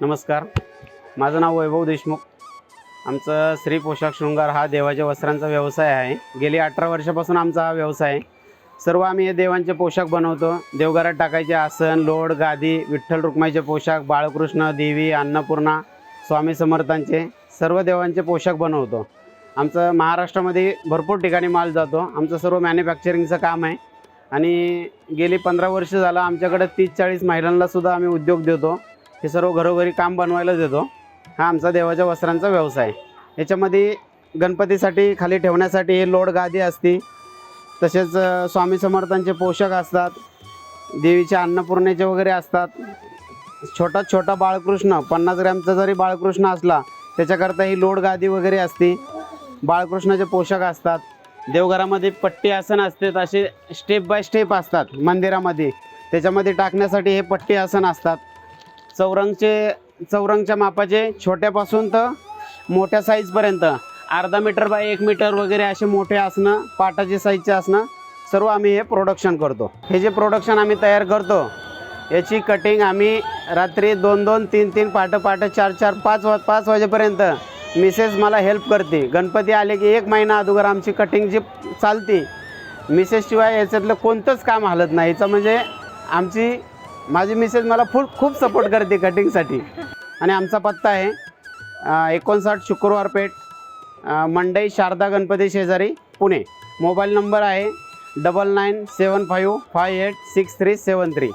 नमस्कार. माझं नाव वैभव देशमुख. आमचं स्त्री पोशाख शृंगार हा देवाच्या वस्त्रांचा व्यवसाय आहे. गेली अठरा वर्षापासून आमचा हा व्यवसाय आहे. सर्व आम्ही हे देवांचे पोशाख बनवतो. देवघरात टाकायचे आसन लोड गादी विठ्ठल रुक्माईचे पोशाख बाळकृष्ण देवी अन्नपूर्णा स्वामी समर्थांचे सर्व देवांचे पोशाख बनवतो. आमचं महाराष्ट्रामध्ये भरपूर ठिकाणी माल जातो. आमचं सर्व मॅन्युफॅक्चरिंगचं काम आहे. आणि गेली पंधरा वर्ष झालं आमच्याकडे तीस चाळीस महिलांनासुद्धा आम्ही उद्योग देतो. हे सर्व घरोघरी काम बनवायला देतो. हा आमचा देवाच्या वस्त्रांचा व्यवसाय. याच्यामध्ये गणपतीसाठी खाली ठेवण्यासाठी हे लोड गादी असते. तसेच स्वामी समर्थांचे पोषक असतात. देवीचे अन्नपूर्णेचे वगैरे असतात. छोटा छोटा बाळकृष्ण पन्नास ग्रॅमचा जरी बाळकृष्ण असला त्याच्याकरता ही लोड गादी वगैरे असते. बाळकृष्णाचे पोषक असतात. देवघरामध्ये पट्टी आसन असतात असे स्टेप बाय स्टेप असतात मंदिरामध्ये. त्याच्यामध्ये टाकण्यासाठी हे पट्टी आसन असतात. चौरंगचे चौरंगच्या मापाचे छोट्यापासून तर मोठ्या साईजपर्यंत अर्धा मीटर बाय एक मीटर वगैरे असे मोठे असणं पाटाचे साईजचे असणं सर्व आम्ही हे प्रोडक्शन करतो. हे जे प्रोडक्शन आम्ही तयार करतो याची कटिंग आम्ही रात्री दोन दोन तीन तीन पाटं पाटं चार चार पाच वा पाच वाजेपर्यंत मिसेस मला हेल्प करते. गणपती आले की एक महिना अगोदर आमची कटिंग जी चालते मिसेसशिवाय याच्यातलं कोणतंच काम हलत नाही. याचं म्हणजे आमची माझी मिसेस मला फुल खूप सपोर्ट करते कटिंगसाठी आणि आमचा पत्ता आहे एकोणसाठ शुक्रवार पेठ मंडई शारदा गणपती शेजारी पुणे. मोबाईल नंबर आहे double nine seven five five eight six three seven three